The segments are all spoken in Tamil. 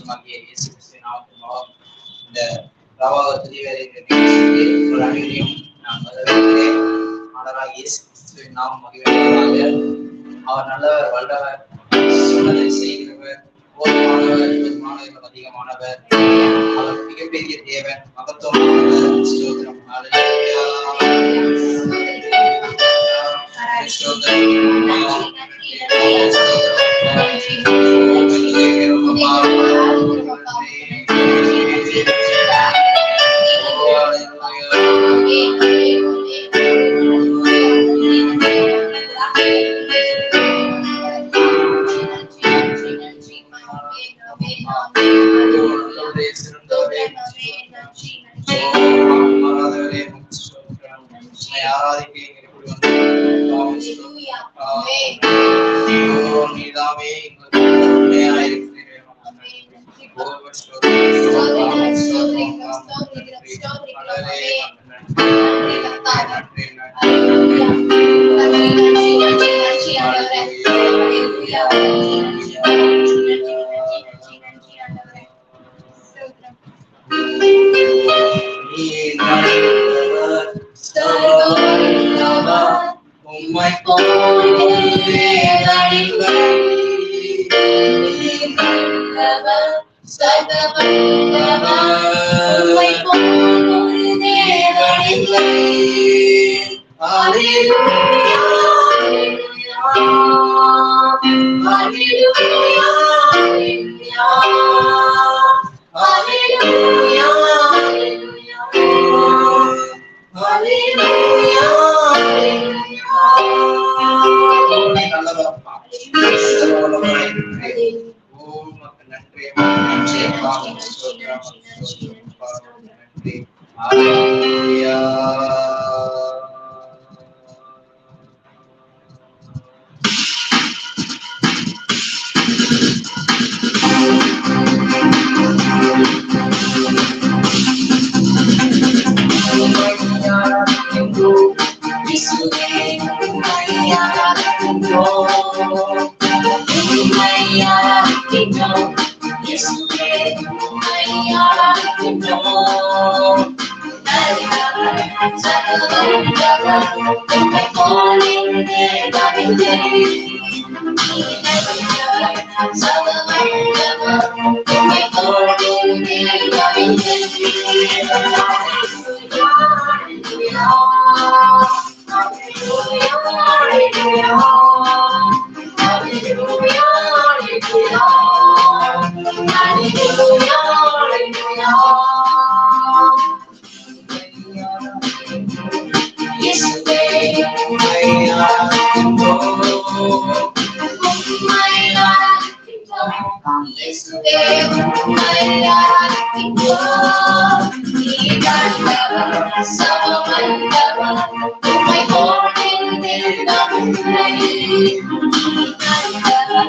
நமது இயேசு கிறிஸ்துவின் நாமத்தின் மூலம் இந்த பிரபாக துதிவேலை நிகழ்ச்சிக்கு அனைவரையும் நான் வரவேற்கிறேன். இயேசு கிறிஸ்துவின் நாமம் அவர் நல்லவர் வல்லவர் சொன்னதை செய்கிறவர் போதுமானவர் பெருமானவர் அதிகமானவர். அவர் மிகப்பெரிய தேவன் மகத்துவமானவர். Thank you. Aleluya, aleluya. Y este, my love, my love, y este, my love, y cantaba, solo cantaba, my morning did not play. Cantaba,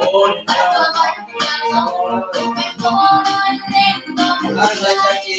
cantaba, cantaba,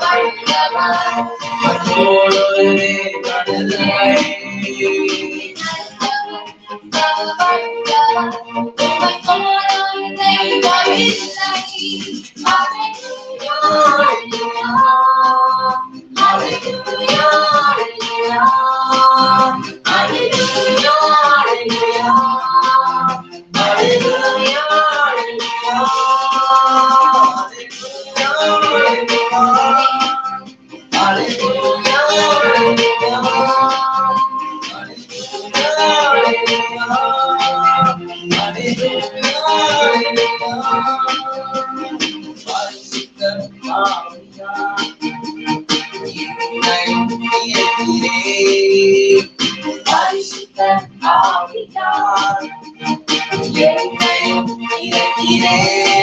বাড়ি আমার ஆவியார் என்னை இறக்கிறேன்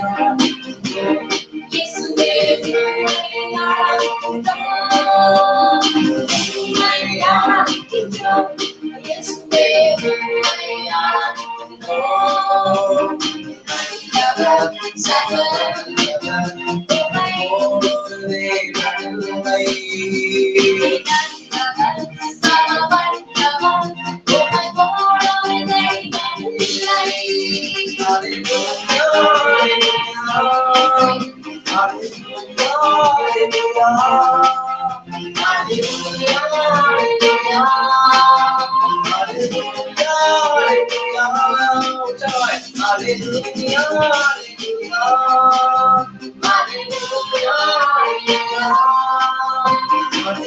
Música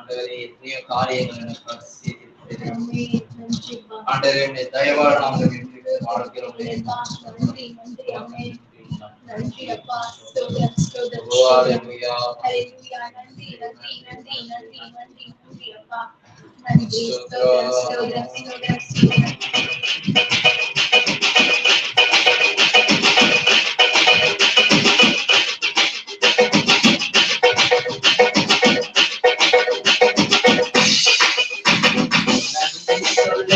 ஆண்டவரே எத்தனையோ காரியங்கள் எனக்கு செய்திருக்கிறேன் நன்றி நன்றி அப்பா ஆண்டவரே உடைய தயவால் நாங்கள் இன்று வாழ்கிறோம் அப்பா, நன்றி நன்றி அம்மே நன்றி அப்பா ஸ்தோத்திரம் ஸ்தோத்திரம் ஓ, ஹalleluya. ஹalleluya நன்றி நன்றி நன்றி நன்றி நன்றி நன்றி அப்பா நன்றி ஸ்தோத்திரம் ஸ்தோத்திரம் ஸ்தோத்திரம்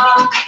Música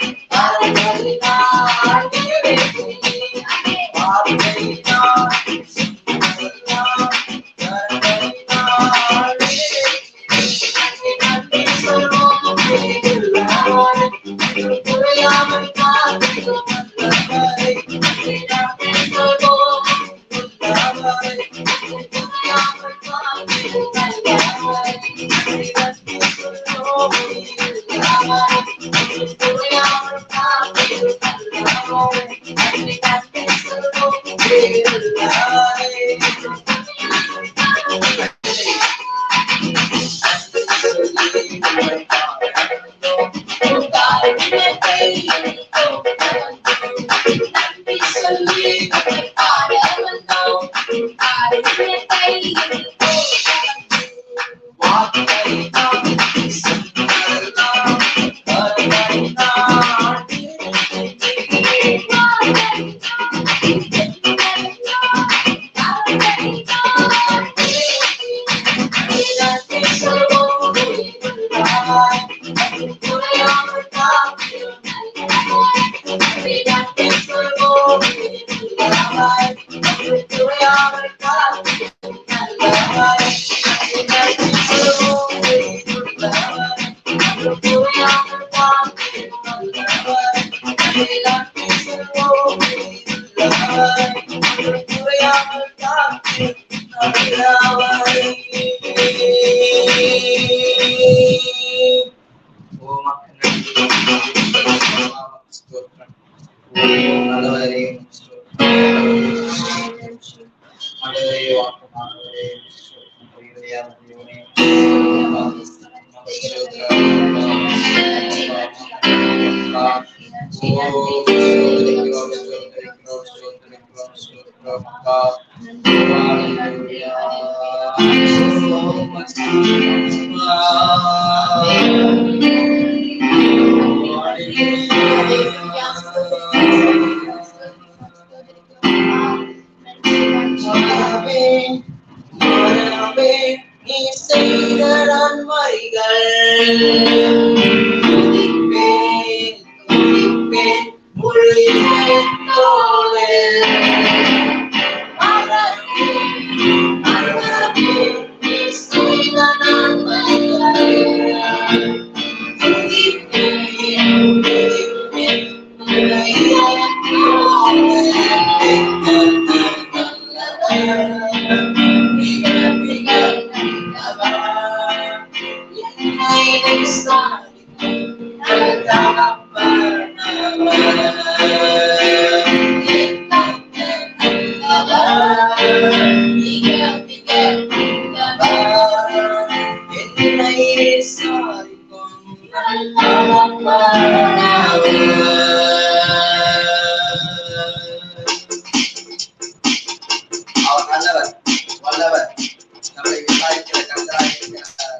rolling. hay que descansar, hay que descansar.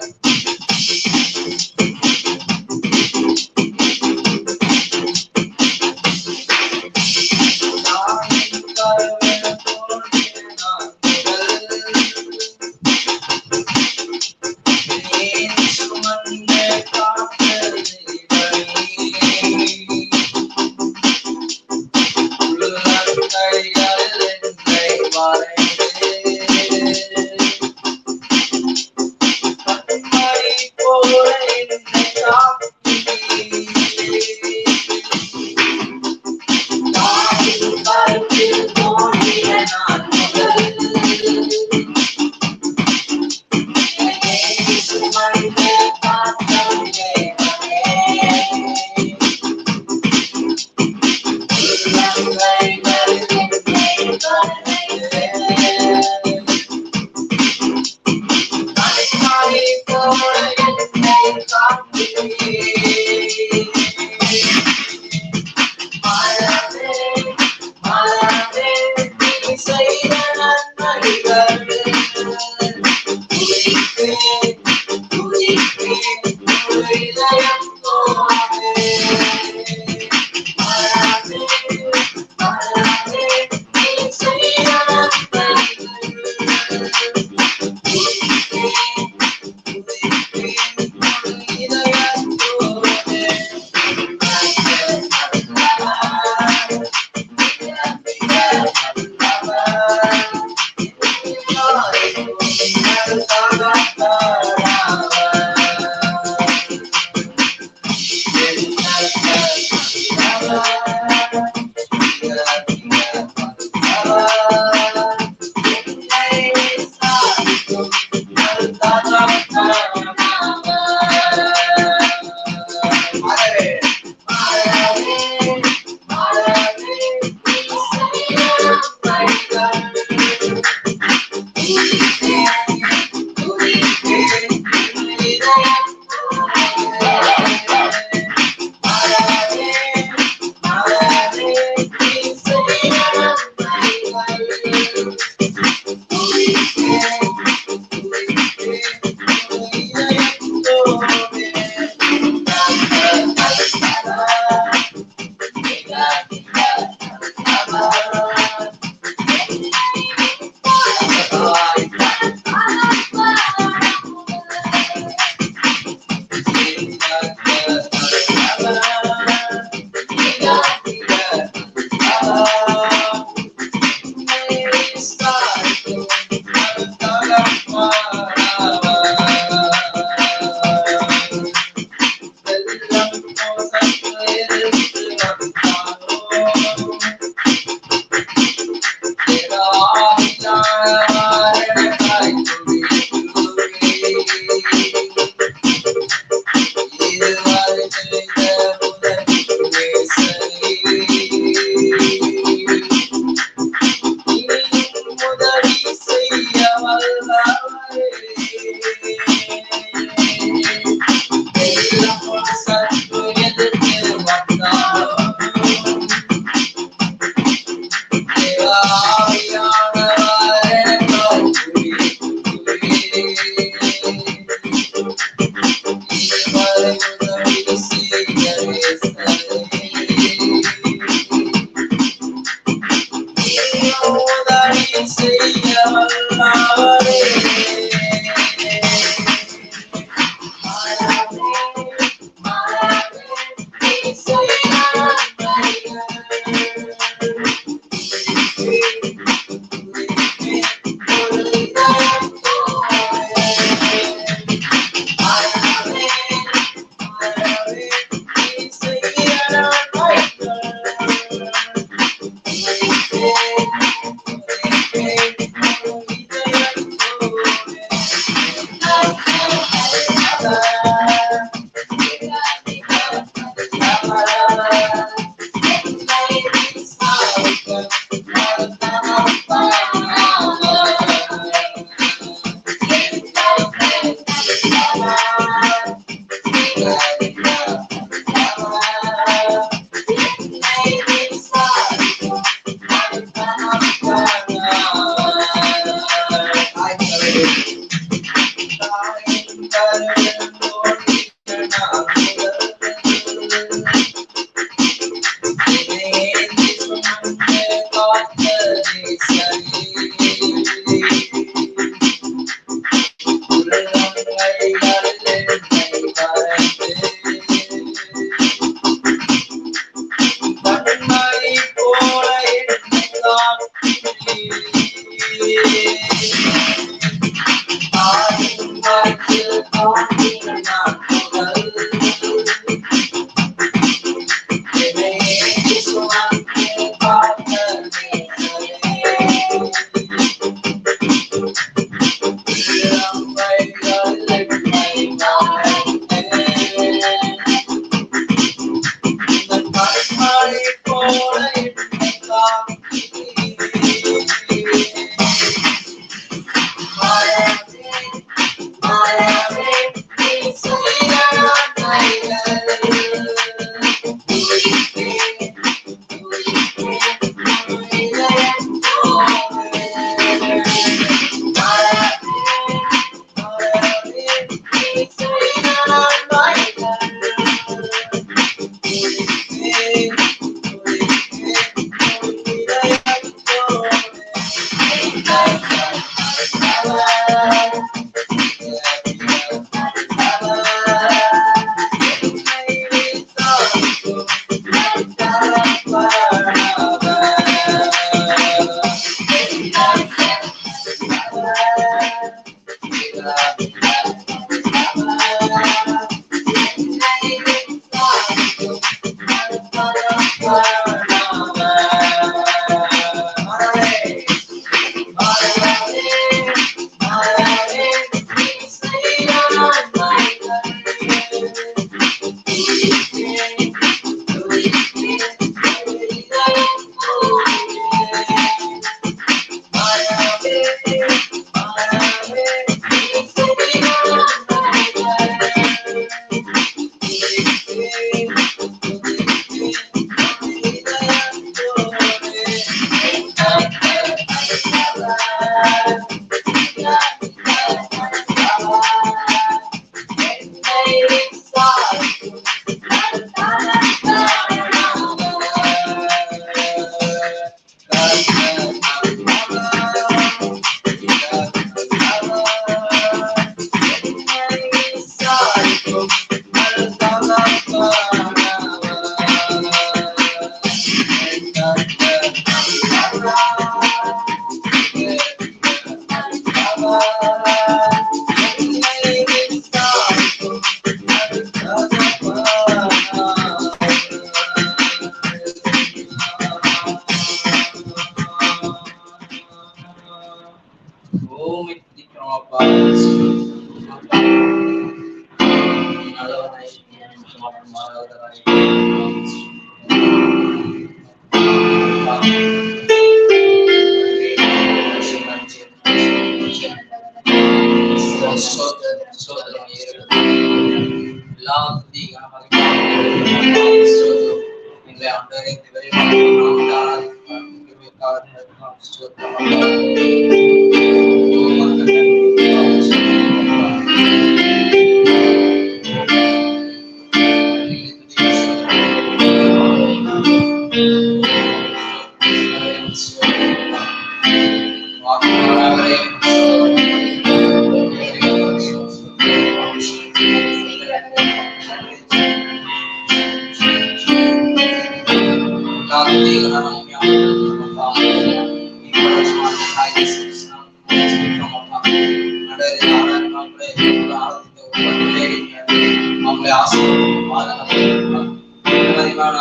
எல்லாம்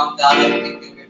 நாம் தாராளத்தை கிருபை